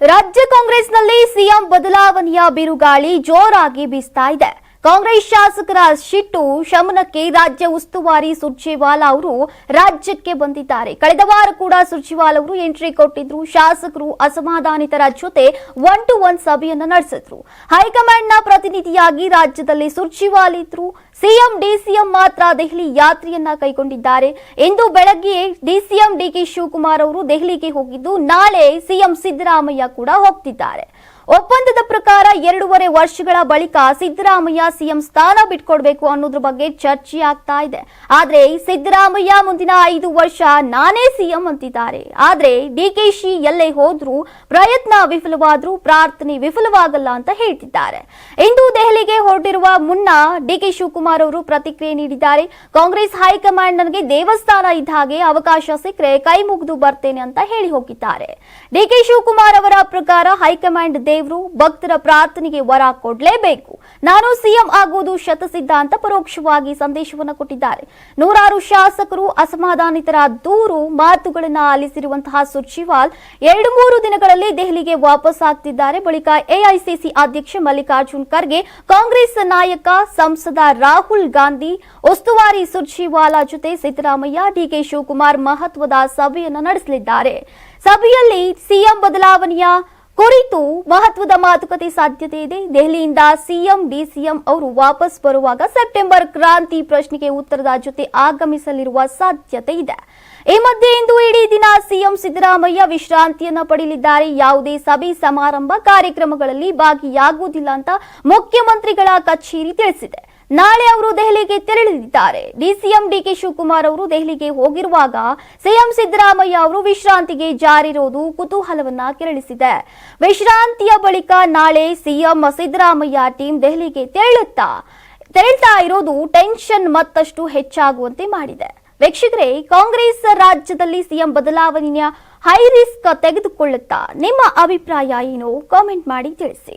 ರಾಜ್ಯ ಕಾಂಗ್ರೆಸ್ನಲ್ಲಿ ಸಿಎಂ ಬದಲಾವಣೆಯ ಬಿರುಗಾಳಿ ಜೋರಾಗಿ ಬೀಸ್ತಾ ಇದೆ. ಕಾಂಗ್ರೆಸ್ ಶಾಸಕರ ಶಿಟ್ಟು ಶಮನಕ್ಕೆ ರಾಜ್ಯ ಉಸ್ತುವಾರಿ ಸುರ್ಜೇವಾಲಾ ಅವರು ರಾಜ್ಯಕ್ಕೆ ಬಂದಿದ್ದಾರೆ. ಕಳೆದ ವಾರ ಕೂಡ ಸುರ್ಜೇವಾಲಾ ಅವರು ಎಂಟ್ರಿ ಕೊಟ್ಟಿದ್ರು. ಶಾಸಕರು ಅಸಮಾಧಾನಿತರ ಜೊತೆ ಒನ್ ಟು ಒನ್ ಸಭೆಯನ್ನು ನಡೆಸಿದ್ರು. ಹೈಕಮಾಂಡ್ನ ಪ್ರತಿನಿಧಿಯಾಗಿ ರಾಜ್ಯದಲ್ಲಿ ಸುರ್ಜೇವಾಲಾ ಇದ್ರು ಸಿಎಂ, ಡಿಸಿಎಂ ಮಾತ್ರ ದೆಹಲಿ ಯಾತ್ರೆಯನ್ನ ಕೈಗೊಂಡಿದ್ದಾರೆ. ಇಂದು ಬೆಳಗ್ಗೆ ಡಿಸಿಎಂ ಡಿಕೆ ಶಿವಕುಮಾರ್ ಅವರು ದೆಹಲಿಗೆ ಹೋಗಿದ್ದು, ನಾಳೆ ಸಿಎಂ ಸಿದ್ದರಾಮಯ್ಯ ಕೂಡ ಹೋಗ್ತಿದ್ದಾರೆ. ಒಪ್ಪಂದದ ಪ್ರಕಾರ ಎರಡೂವರೆ ವರ್ಷಗಳ ಬಳಿಕ ಸಿದ್ದರಾಮಯ್ಯ ಸಿಎಂ ಸ್ಥಾನ ಬಿಟ್ಕೊಡ್ಬೇಕು ಅನ್ನೋದ್ರ ಬಗ್ಗೆ ಚರ್ಚೆ ಆಗ್ತಾ ಇದೆ. ಆದ್ರೆ ಸಿದ್ದರಾಮಯ್ಯ ಮುಂದಿನ ಐದು ವರ್ಷ ನಾನೇ ಸಿಎಂ ಅಂತಿದ್ದಾರೆ. ಆದ್ರೆ ಡಿಕೆಶಿ ಎಲ್ಲೇ ಹೋದ್ರೂ ಪ್ರಯತ್ನ ವಿಫಲವಾದ್ರೂ ಪ್ರಾರ್ಥನೆ ವಿಫಲವಾಗಲ್ಲ ಅಂತ ಹೇಳ್ತಿದ್ದಾರೆ. ಇಂದು ದೆಹಲಿಗೆ ಹೊರಟಿರುವ ಮುನ್ನ ಡಿಕೆ ಶಿವಕುಮಾರ್ ಅವರು ಪ್ರತಿಕ್ರಿಯೆ ನೀಡಿದ್ದಾರೆ. ಕಾಂಗ್ರೆಸ್ ಹೈಕಮಾಂಡ್ ನನಗೆ ದೇವಸ್ಥಾನ ಇದ್ದ ಹಾಗೆ ಅವಕಾಶ ಸಿಕ್ಕರೆ ಕೈ ಮುಗಿದು ಬರ್ತೇನೆ ಅಂತ ಹೇಳಿ ಹೋಗಿದ್ದಾರೆ. ಡಿಕೆ ಶಿವಕುಮಾರ್ ಅವರ ಪ್ರಕಾರ ಹೈಕಮಾಂಡ್ ದೇವರು ಭಕ್ತರ ಪ್ರಾರ್ಥನೆಗೆ ವರ ಕೊಡಲೇಬೇಕು. ನಾನು ಸಿಎಂ ಆಗುವುದು ಶತಸಿದ್ಧ ಅಂತ ಪರೋಕ್ಷವಾಗಿ ಸಂದೇಶವನ್ನು ಕೊಟ್ಟಿದ್ದಾರೆ. ನೂರಾರು ಶಾಸಕರು ಅಸಮಾಧಾನಿತರ ದೂರು ಮಾತುಗಳನ್ನ ಆಲಿಸಿರುವಂತಹ ಸುರ್ಜಿವಾಲ್ ಎರಡು ಮೂರು ದಿನಗಳಲ್ಲಿ ದೆಹಲಿಗೆ ವಾಪಸ್ ಆಗ್ತಿದ್ದಾರೆ. ಬಳಿಕ ಎಐಸಿಸಿ ಅಧ್ಯಕ್ಷ ಮಲ್ಲಿಕಾರ್ಜುನ್ ಖರ್ಗೆ, ಕಾಂಗ್ರೆಸ್ ನಾಯಕ ಸಂಸದ ರಾಹುಲ್ ಗಾಂಧಿ, ಉಸ್ತುವಾರಿ ಸುರ್ಜಿವಾಲಾ ಜೊತೆ ಸಿದ್ದರಾಮಯ್ಯ ಡಿಕೆ ಶಿವಕುಮಾರ್ ಮಹತ್ವದ ಸಭೆಯನ್ನು ನಡೆಸಲಿದ್ದಾರೆ. ಸಭೆಯಲ್ಲಿ ಸಿಎಂ ಬದಲಾವಣೆಯ ಕುರಿತು ಮಹತ್ವದ ಮಾತುಕತೆ ಸಾಧ್ಯತೆ ಇದೆ. ದೆಹಲಿಯಿಂದ ಸಿಎಂ, ಡಿಸಿಎಂ ಅವರು ವಾಪಸ್ ಬರುವಾಗ ಸೆಪ್ಟೆಂಬರ್ ಕ್ರಾಂತಿ ಪ್ರಶ್ನೆಗೆ ಉತ್ತರದ ಜೊತೆ ಆಗಮಿಸಲಿರುವ ಸಾಧ್ಯತೆ ಇದೆ. ಈ ಮಧ್ಯೆ ಇಂದು ಇಡೀ ದಿನ ಸಿಎಂ ಸಿದ್ದರಾಮಯ್ಯ ವಿಶ್ರಾಂತಿಯನ್ನು ಪಡೆಯಲಿದ್ದಾರೆ. ಯಾವುದೇ ಸಭೆ, ಸಮಾರಂಭ, ಕಾರ್ಯಕ್ರಮಗಳಲ್ಲಿ ಭಾಗಿಯಾಗುವುದಿಲ್ಲ ಅಂತ ಮುಖ್ಯಮಂತ್ರಿಗಳ ಕಚೇರಿ ತಿಳಿಸಿದೆ. ನಾಳೆ ಅವರು ದೆಹಲಿಗೆ ತೆರಳಲಿದ್ದಾರೆ. ಡಿಸಿಎಂ ಡಿಕೆ ಶಿವಕುಮಾರ್ ಅವರು ದೆಹಲಿಗೆ ಹೋಗಿರುವಾಗ ಸಿಎಂ ಸಿದ್ದರಾಮಯ್ಯ ಅವರು ವಿಶ್ರಾಂತಿಗೆ ಜಾರಿರೋದು ಕುತೂಹಲವನ್ನ ಕೆರಳಿಸಿದೆ. ವಿಶ್ರಾಂತಿಯ ಬಳಿಕ ನಾಳೆ ಸಿಎಂ ಸಿದ್ದರಾಮಯ್ಯ ಟೀಂ ದೆಹಲಿಗೆ ತೆರಳುತ್ತಾ, ತೆರಳ್ತಾ ಇರೋದು ಟೆನ್ಷನ್ ಮತ್ತಷ್ಟು ಹೆಚ್ಚಾಗುವಂತೆ ಮಾಡಿದೆ. ವೀಕ್ಷಕರೇ, ಕಾಂಗ್ರೆಸ್ ರಾಜ್ಯದಲ್ಲಿ ಸಿಎಂ ಬದಲಾವಣೆಯ ಹೈ ರಿಸ್ಕ್ ತೆಗೆದುಕೊಳ್ಳುತ್ತಾ, ನಿಮ್ಮ ಅಭಿಪ್ರಾಯ ಏನು? ಕಾಮೆಂಟ್ ಮಾಡಿ ತಿಳಿಸಿ.